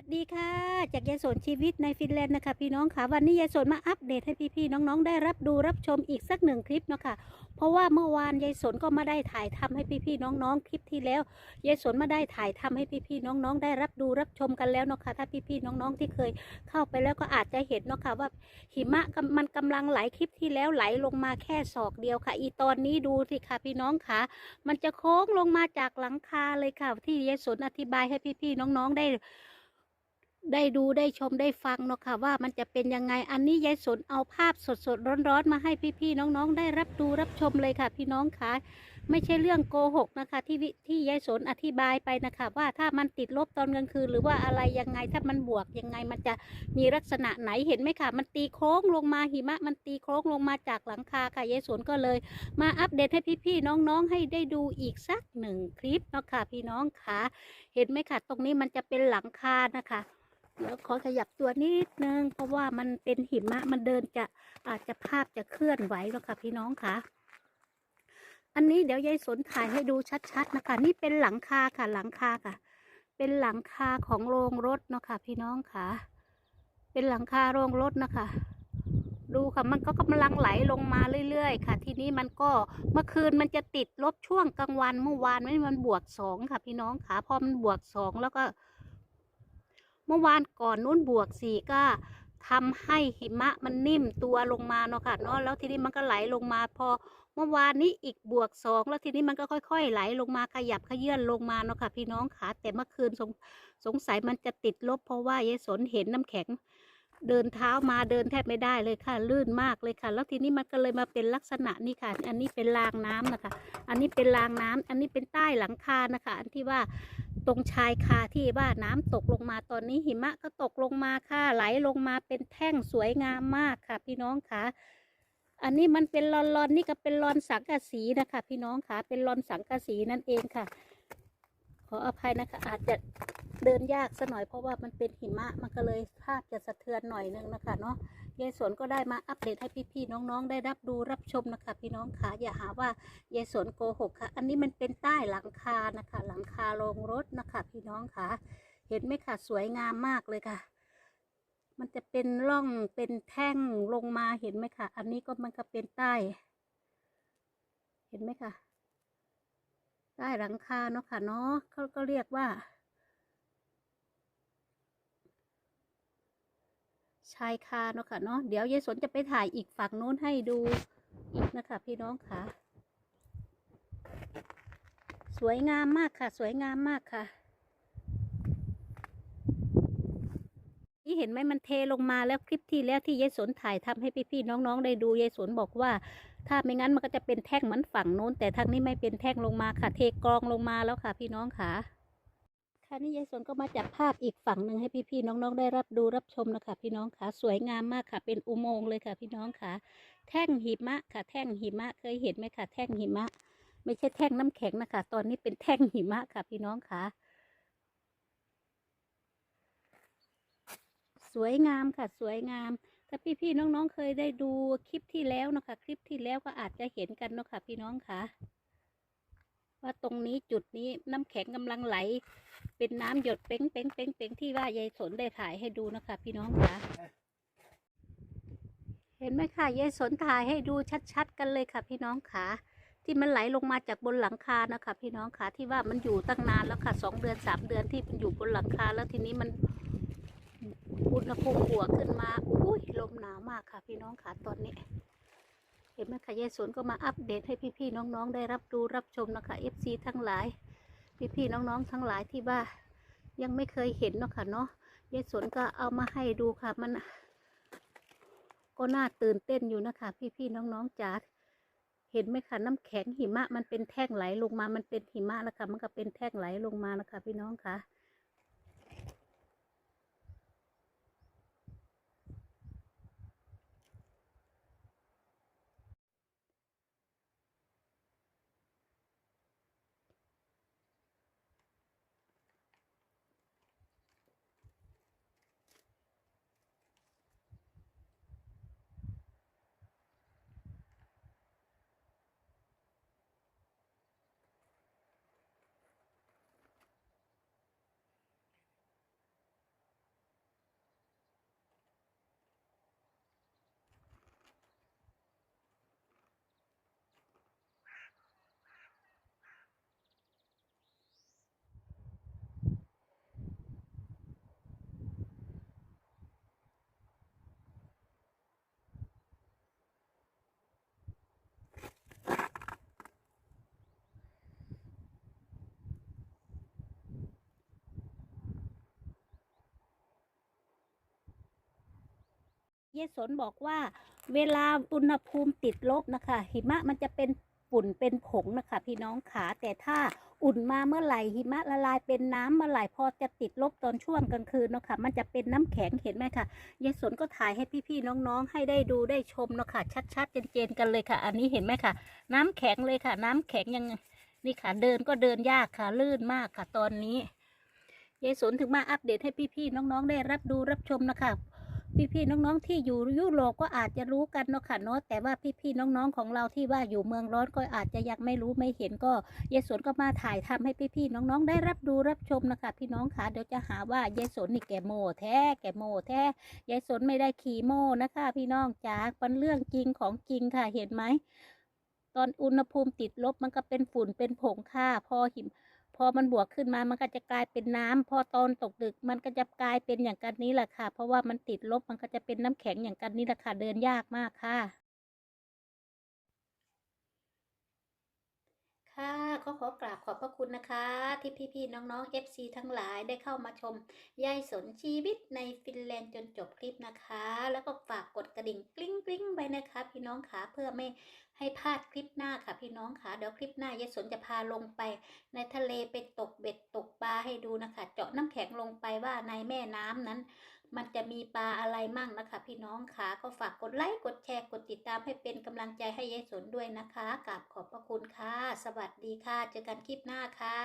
สวัสดีค่ะ จากยายสนชีวิตในฟินแลนด์นะคะพี่น้องค่ะวันนี้ยายสนมาอัปเดตให้พี่ๆน้องๆ ได้รับดูรับชมอีกสักหนึ่งคลิปเนาะค่ะเพราะว่าเมื่อวานยายสนก็มาได้ถ่ายทำให้พี่ๆน้องๆคลิปที่แล้วยายสนมาได้ถ่ายทำให้พี่ๆน้องๆ ได้รับดูรับชมกันแล้วเนาะค่ะถ้าพี่ๆน้องๆที่เคยเข้าไปแล้วก็อาจจะเห็นเนาะค่ะว่าหิมะมันกำลังไหลคลิปที่แล้วไหลลงมาแค่ศอกเดียวค่ะ อีตอนนี้ดูสิค่ะพี่น้องค่ะ มันจะโค้งลงมาจากหลังคาเลยค่ะที่ยายสนอธิบายให้พี่ๆน้องๆได้ ได้ดูได้ชมได้ฟังเนาะค่ะว่ามันจะเป็นยังไงอันนี้ยายสนเอาภาพสดๆร้อนๆมาให้พี่ๆน้องๆ ได้รับดูรับชมเลยค่ะ พี่น้องค่ะไม่ใช่เรื่องโกหกนะคะ ที่ที่ยายสนอธิบายไปนะคะ ว่าถ้ามันติดลบตอนกลางคืนหรือว่าอะไรยังไงถ้ามันบวกยังไงมันจะมีลักษณะไหนเห็นไหมค่ะ มันตีโค้งลงมาหิมะ มันตีโค้งลงมาจากหลังคาค่ะยายสนก็เลย มาอัปเดตให้พี่ๆน้องๆ ให้ได้ดูอีกสักหนึ่งคลิปเนาะค่ะพี่น้องค่ะเห็นไหมค่ะ ตรงนี้มันจะเป็นหลังคานะคะ เดี๋ยวขอขยับตัวนิดนึง เพราะว่ามันเป็นหิมะมันเดินจะอาจจะภาพจะเคลื่อนไหวแล้วค่ะพี่น้องค่ะ อันนี้เดี๋ยวยายสนถ่ายให้ดูชัดๆนะคะ นี่เป็นหลังคาค่ะหลังคาค่ะ เป็นหลังคาของโรงรถเนาะค่ะพี่น้องค่ะ เป็นหลังคาโรงรถนะคะดูค่ะมันก็กำลังไหลลงมาเรื่อยๆ ค่ะ ทีนี้มันก็เมื่อคืนมันจะติดลบช่วงกลางวันเมื่อวานไม่มันบวกสองค่ะ พี่น้องค่ะพอมันบวกสองแล้วก็ เมื่อวานก่อนนู้นบวกสี่ก็ทำให้หิมะมันนิ่มตัวลงมาเนาะค่ะเนาะแล้วทีนี้มันก็ไหลลงมาพอเมื่อวานนี้อีกบวกสองแล้วทีนี้มันก็ค่อย ๆ ไหลลงมาขยับขยื่นลงมาเนาะค่ะพี่น้องค่ะแต่เมื่อคืนสงสงสัยมันจะติดลบ เพราะว่ายายสนเห็นน้ำแข็ง เดินเท้ามาเดินแทบไม่ได้เลยค่ะ ลื่นมากเลยค่ะ แล้วทีนี้มันก็เลยมาเป็นลักษณะนี้ค่ะ อันนี้เป็นรางน้ำนะคะ อันนี้เป็นรางน้ำอันนี้เป็นใต้หลังคานะคะ อันที่ว่า ตรงชายคาที่ว่าน้ำตกลงมาตอนนี้หิมะก็ตกลงมาค่ะไหลลงมาเป็นแท่งสวยงามมากค่ะ พี่น้องค่ะ อันนี้มันเป็นลอนลอนนี่ก็เป็นลอนสังกะสีนะคะ พี่น้องค่ะ เป็นลอนสังกะสีนั่นเองค่ะ ขออภัยนะคะ อาจจะเดินยากสัหน่อยเพราะว่ามันเป็นหิมะมันก็เลยภาพจะสะเทือนหน่อยนึงนะคะเนาะยายสวนก็ได้มาอัปเดตให้พี่ๆน้องๆ ได้รับดูรับชมนะคะ พี่น้องค่ะอย่าหาว่ายายสนโกหกค่ะ อันนี้มันเป็นใต้หลังคานะคะ หลังคาโรงรถนะคะ พี่น้องค่ะ เห็นไหมคะสวยงามมากเลยค่ะ มันจะเป็นร่องเป็นแท่งลงมาเห็นไหมคะอันนี้ก็มันก็เป็นใต้ เห็นไหมค่ะ ใต้หลังคาเนาะค่ะเนาะเขาก็เรียกว่า ชายคาเนาะค่ะเนาะเดี๋ยวยายสนจะไปถ่ายอีกฝั่งโน้นให้ดูอีกนะคะ พี่น้องค่ะ สวยงามมากค่ะ สวยงามมากค่ะี่เห็นไหมมันเทลงมาแล้วคลิปที่แล้วที่ยายสนถ่ายทำให้พี่ๆน้องๆได้ดูยายสนบอกว่า ถ้าไม่งั้นมันก็จะเป็นแท่งเหมือนฝั่งโน้น แต่ทางนี้ไม่เป็นแท่งลงมาค่ะ เทกรองลงมาแล้วค่ะ พี่น้องค่ะค่ะนี่ยายสนก็มาจับภาพอีกฝั่งหนึ่งให้พี่ๆน้องๆได้รับดูรับชมนะคะ พี่น้องค่ะสวยงามมากค่ะ เป็นอุโมงค์เลยค่ะ พี่น้องค่ะ แท่งหิมะค่ะ แท่งหิมะเคยเห็นไหมค่ะ แท่งหิมะ ไม่ใช่แท่งน้ำแข็งนะคะ ตอนนี้เป็นแท่งหิมะค่ะ พี่น้องค่ะ สวยงามค่ะสวยงาม ถ้าพี่ๆน้องๆเคยได้ดูคลิปที่แล้วนะคะคลิปที่แล้วก็อาจจะเห็นกันเนาะค่ะพี่น้องค่ะว่าตรงนี้จุดนี้น้ำแข็งกำลังไหล เป็นน้ำหยดเป้งเป้งเป้งเป้งที่ว่ายายสนได้ถ่ายให้ดูนะคะ พี่น้องค่ะเห็นไหมคะยายสนถ่ายให้ดูชัดๆ กันเลยค่ะ พี่น้องค่ะที่มันไหลลงมาจากบนหลังคานะคะ พี่น้องค่ะที่ว่ามันอยู่ตั้งนานแล้วค่ะสองเดือนสามเดือนที่มันอยู่บนหลังคาแล้วทีนี้มัน อุณหภูมิบวกขึ้นมาอุ้ยลมหนาวมากค่ะ พี่น้องค่ะตอนนี้ เห็นไหมคะยายสวนก็มาอัปเดตให้พี่ๆน้องๆ ได้รับดูรับชมนะคะ FC ทั้งหลาย พี่ๆน้องๆทั้งหลายที่ว่านยังไม่เคยเห็นเนาะค่ะเนาะยายสวนก็เอามาให้ดูค่ะมัน ก็น่าตื่นเต้นอยู่นะคะ พี่ๆน้องๆจ๋าเห็นไหมคะน้ำแข็งหิมะมันเป็นแท่งไหลลงมามันเป็นหิมะแล้วค่ะมันก็เป็นแท่งไหลลงมานะคะพี่น้องค่ะ ยายสนบอกว่า เวลาอุณหภูมิติดลบนะคะ หิมะมันจะเป็นฝุ่นเป็นผงนะคะ พี่น้องขาแต่ถ้าอุ่นมาเมื่อไหร่หิมะละลายเป็นน้ำเมื่อไหร่พอจะติดลบตอนช่วงกลางคืนเนาะค่ะมันจะเป็นน้ำแข็งเห็นไหมคะยายสนก็ถ่ายให้พี่ๆน้องๆ ให้ได้ดูได้ชมเนาะค่ะชัดๆเจนๆกันเลยค่ะ อันนี้เห็นไหมคะน้ำแข็งเลยค่ะ น้ำแข็งยังนี่ค่ะเดินก็เดินยากค่ะลื่นมากค่ะตอนนี้ยายสนถึงมาอัปเดตให้พี่ๆน้องๆ ได้รับดูรับชมนะคะ พี่ๆน้องๆที่อยู่ยุโรปก็อาจจะรู้กันเนาะค่ะเนาะแต่ว่าพี่ๆน้องๆของเราที่ว่าอยู่เมืองร้อนก็อาจจะยังไม่รู้ไม่เห็นก็ยายสนก็มาถ่ายทำให้พี่ๆน้องๆ ได้รับดูรับชมนะคะ พี่น้องค่ะเดี๋ยวจะหาว่ายายสนนี่แกโมแท้แกโมแท้ยายสนไม่ได้ขี่โมนะคะ พี่น้องจ๋าเป็นเรื่องจริงของจริงค่ะเห็นไหมตอนอุณหภูมิติดลบมันก็เป็นฝุ่นเป็นผงค่ะพอหิม อมันบวกขึ้นมามันก็จะกลายเป็นน้ำพอตอนตกดึกมันก็จะกลายเป็นอย่างกันนี้แหละค่ะ เพราะว่ามันติดลบมันก็จะเป็นน้ำแข็งอย่างกันนี้แหละค่ะ เดินยากมากค่ะ ค่ะก็ขอกราบขอบพระคุณนะคะ ที่พี่ๆน้องๆ FC ทั้งหลายได้เข้ามาชมยายสนชีวิตในฟินแลนด์จนจบคลิปนะคะ แล้วก็ฝากกดกระดิ่งกริ๊งกริ๊งไว้นะคะ พี่น้องขาเพื่อไม่ ให้พลาดคลิปหน้าค่ะพี่น้องค่ะเดี๋ยวคลิปหน้ายายสนจะพาลงไป ในทะเลไปตกเบ็ดตกปลาให้ดูนะคะ เจาะน้ำแข็งลงไปว่าในแม่น้ำนั้น มันจะมีปลาอะไรมั่งนะคะ พี่น้องค่ะก็ฝากกดไลค์กดแชร์กดติดตามให้เป็นกำลังใจให้ยายสนด้วยนะคะกราบขอบพระคุณค่ะ สวัสดีค่ะ เจอกันคลิปหน้าค่ะ